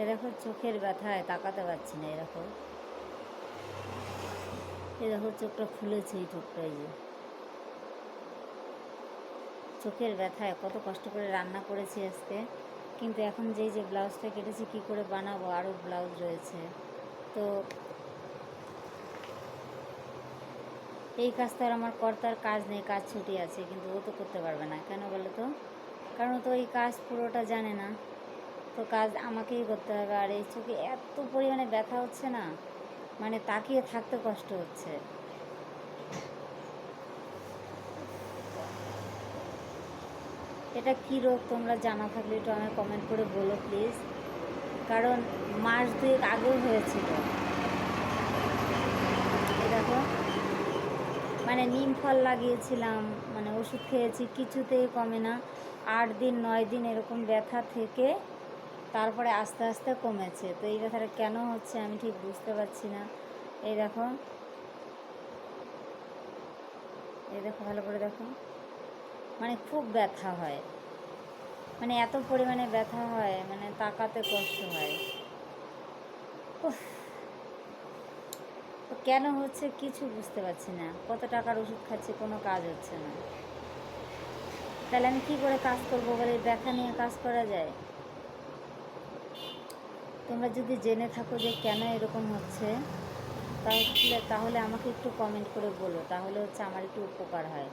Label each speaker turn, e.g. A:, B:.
A: এ দেখো চোখের ব্যথায় তাকাতে পারছি না, এরকম। এ দেখো চোখটা ফুলেছে এই চোখটা যে। চোখের ব্যথায় কত কষ্ট করে রান্না করেছি আজকে। কিন্তু এখন যেই যে ব্লাউজটা কেটেছি, কি করে বানাবো? আরও ব্লাউজ রয়েছে। তো এই কাজ তো আর আমার কর্তার কাজ নেই, কাজ ছুটি আছে, কিন্তু ও তো করতে পারবে না। কেন বলো তো? কারণ তো এই কাজ পুরোটা জানে না। তো কাজ আমাকেই করতে হবে। আর এই চোখে এত পরিমাণে ব্যথা হচ্ছে না মানে তাকিয়ে থাকতে কষ্ট হচ্ছে। এটা কী রোগ তোমরা জানা থাকলে একটু আমায় কমেন্ট করে বলো প্লিজ কারণ মাস দুয়েক আগেও হয়েছিল। দেখো মানে নিম ফল লাগিয়েছিলাম মানে ওষুধ খেয়েছি, কিছুতেই কমে না। আট দিন, নয় দিন এরকম ব্যথা থেকে তারপরে আস্তে আস্তে কমেছে। তো এই ব্যথাটা কেন হচ্ছে আমি ঠিক বুঝতে পারছি না। এই দেখো। এই দেখো, ভালো করে দেখো। মানে খুব ব্যথা হয়। মানে এত পরিমাণে ব্যথা হয় মানে তাকাতে কষ্ট হয়। কেন হচ্ছে কিছু বুঝতে পারছি না। কত টাকার ওষুধ খাচ্ছি, কোনো কাজ হচ্ছে না। তাহলে আমি কী করে কাজ করব বলে ব্যথা নিয়ে কাজ করা যায়? তোমরা যদি জেনে থাকো যে কেন এরকম হচ্ছে, তাহলে তাহলে আমাকে একটু কমেন্ট করে বলো, তাহলে হচ্ছে আমার একটু উপকার হয়।